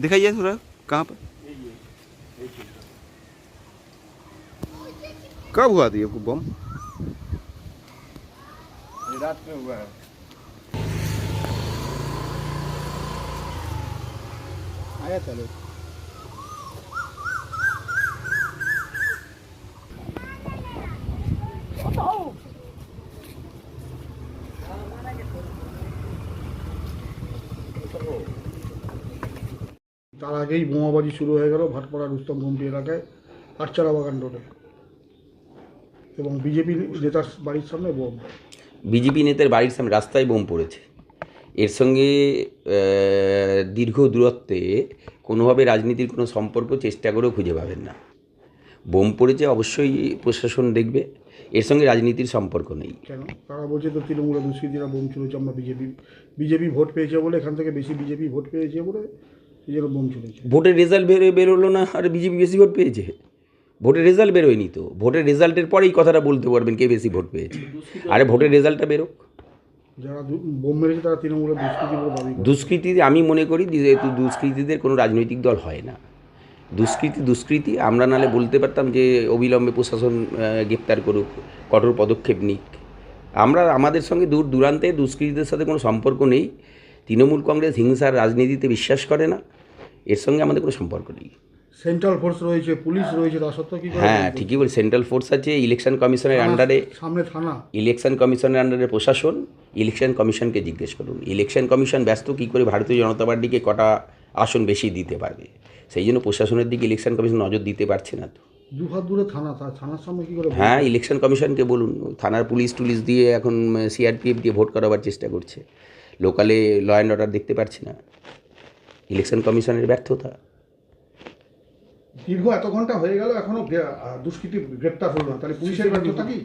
दिखाइए थोड़ा, कहाँ पर? कब हुआ था ये बम रात में हुआ है। आया चलो তার আগেই বোমাবাজি শুরু হয়ে গেল ভাটপাড়া রুস্তম গুমটি এলাকায় আটচারা বাগান রোডে। এবং বিজেপি নেতার বাড়ির সামনে বোম। বিজেপি নেতার বাড়ির সামনে রাস্তায় বোম পড়েছে। এর সঙ্গে দীর্ঘ দূরত্বে কোনোভাবে রাজনীতির কোনো সম্পর্ক চেষ্টা করেও খুঁজে পাবেন না। বোম পড়েছে অবশ্যই প্রশাসন দেখবে এর সঙ্গে রাজনীতির সম্পর্ক নেই। কেন? তারা বলছে তো তৃণমূলের দুষ্কৃতীরা বোম ছুড়েছে আমরা বিজেপি বিজেপি ভোট পেয়েছে বলে এখান থেকে বেশি বিজেপি ভোট পেয়েছে বলে এই জন্য বোম ছুড়েছে ভোটের রেজাল্ট বেরো বেরোলো না? আর বিজেপি বেশি ভোট পেয়েছে। ভোটের রেজাল্ট বেরোয়নি তো। ভোটের রেজাল্টের পরেই কথাটা বলতে পারবেন কে বেশি ভোট পেয়েছে। আরে ভোটের রেজাল্টটা বেরোক। যারা বোম মেরেছে তারা তৃণমূলের দুষ্কৃতী দাবি দুষ্কৃতি আমি মনে করি যেহেতু দুষ্কৃতীদের কোনো রাজনৈতিক দল হয় না। দুষ্কৃতি দুষ্কৃতি আমরা নালে বলতে পারতাম যে অবিলম্বে প্রশাসন গ্রেপ্তার করুক কঠোর পদক্ষেপ নিক। আমরা আমাদের সঙ্গে দূর দূরান্তে দুষ্কৃতীদের সাথে কোনো সম্পর্ক নেই। তৃণমূল কংগ্রেস হিংসার রাজনীতিতে বিশ্বাস করে না। এর সঙ্গে আমাদের কোনো সম্পর্ক নেই। সেন্ট্রাল ফোর্স রয়েছে পুলিশ রয়েছে তা সত্ত্বেও কি হ্যাঁ ঠিকই বল সেন্ট্রাল ফোর্স আছে ইলেকশন কমিশনের আন্ডারে সামনে থানা। ইলেকশন কমিশনের আন্ডারে প্রশাসন ইলেকশন কমিশনকে জিজ্ঞেস করুন। ইলেকশন কমিশন ব্যস্ত কী করে ভারতীয় জনতা পার্টিকে কটা আসন বেশি দিতে পারবে? সেই জন্য প্রশাসনের দিকে ইলেকশন কমিশন নজর দিতে পারছে না তো। দু হাত দূরে থানা থানার সামনে কি করে হ্যাঁ ইলেকশন কমিশনকে বলুন। থানার পুলিশ টুলিশ দিয়ে এখন সিআরপিএফ দিয়ে ভোট করাবার চেষ্টা করছে। লোকালে ল অ্যান্ড অর্ডার দেখতে পাচ্ছি না। ইলেকশন কমিশনের ব্যর্থতা। দীর্ঘ এত ঘণ্টা হয়ে গেল এখনও দুষ্কৃতী গ্রেপ্তার হলো না। তাহলে পুলিশের ব্যর্থতা কি?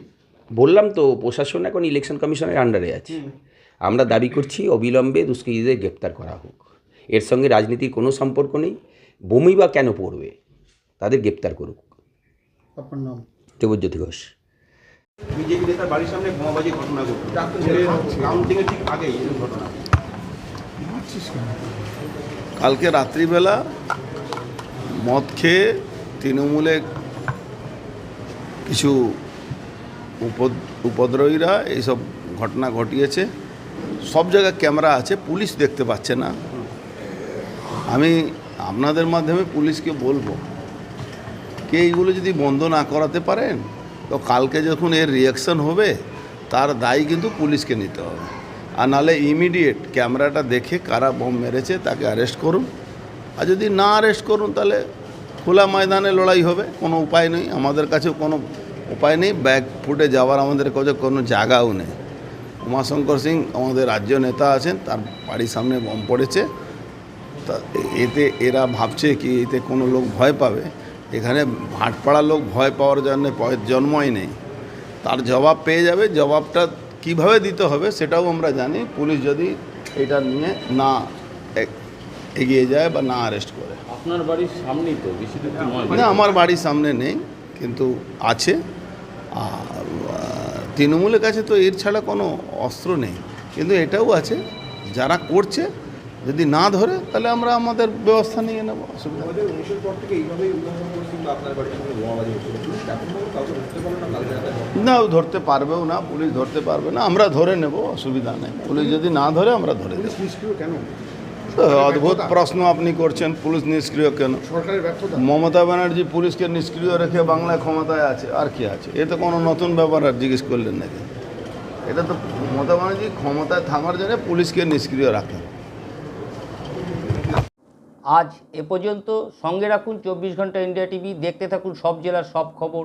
বললাম তো প্রশাসন এখন ইলেকশন কমিশনের আন্ডারে আছে। আমরা দাবি করছি অবিলম্বে দুষ্কৃতীদের গ্রেপ্তার করা হোক। এর সঙ্গে রাজনীতির কোনো সম্পর্ক নেই। বমি বা কেন পড়বে তাদের গ্রেপ্তার করুক। আপনার নাম? দেবজ্যোতি ঘোষ। বিজেপি নেতার বাড়ির সামনে বোমাবাজির ঘটনা ঘটল। ঠিক আগেই ঘটনা। কালকে রাত্রিবেলা মদ খেয়ে তৃণমূলে কিছু উপদ- উপদ্রবীরা এইসব ঘটনা ঘটিয়েছে। সব জায়গায় ক্যামেরা আছে, পুলিশ দেখতে পাচ্ছে না। আমি আপনাদের মাধ্যমে পুলিশকে বলব, কে এইগুলো যদি বন্ধ না করাতে পারেন, তো কালকে যখন এর রিয়াকশন হবে, তার দায়ী কিন্তু পুলিশকে নিতে হবে। আর নাহলে ইমিডিয়েট ক্যামেরাটা দেখে কারা বোম মেরেছে তাকে অ্যারেস্ট করুন। আর যদি না অ্যারেস্ট করুন, তাহলে খোলা ময়দানে লড়াই হবে, কোনো উপায় নেই। আমাদের কাছেও কোনো উপায় নেই। ব্যাগ ফুটে যাওয়ার আমাদের কাছে কোনো জায়গাও নেই। উমাশঙ্কর সিং আমাদের রাজ্য নেতা আছেন, তার বাড়ির সামনে বোম পড়েছে। তা এতে এরা ভাবছে কি, এতে কোনো লোক ভয় পাবে? এখানে ভাটপাড়া লোক ভয় পাওয়ার জন্য জন্মই নেই। তার জবাব পেয়ে যাবে। জবাবটা কীভাবে দিতে হবে সেটাও আমরা জানি। পুলিশ যদি এটা নিয়ে না এগিয়ে যায় বা না অ্যারেস্ট করে। আপনার বাড়ির সামনেই তো বেশি দূর না আমার বাড়ির সামনে নেই কিন্তু আছে। আর তৃণমূলের কাছে তো এর ছাড়া কোনো অস্ত্র নেই। কিন্তু এটাও আছে যারা করছে যদি না ধরে তাহলে আমরা আমাদের ব্যবস্থা নিয়ে নেব অসুবিধা না ধরতে পারবেও না পুলিশ ধরতে পারবে না আমরা ধরে নেব অসুবিধা নেই। পুলিশ যদি না ধরে আমরা ধরে দেব নিষ্ক্রিয় কেন? অদ্ভুত প্রশ্ন আপনি করছেন পুলিশ নিষ্ক্রিয় কেন? মমতা ব্যানার্জি পুলিশকে নিষ্ক্রিয় রেখে বাংলায় ক্ষমতায় আছে আর কি আছে? এ তো কোনো নতুন ব্যাপার আর জিজ্ঞেস করলেন নাকি? এটা তো মমতা ব্যানার্জি ক্ষমতায় থাকার জন্য পুলিশকে নিষ্ক্রিয় রাখেন। আজ এ পর্যন্ত সঙ্গে রাখুন চব্বিশ ঘণ্টা ইন্ডিয়া টিভি দেখতে থাকুন সব জেলার সব খবর।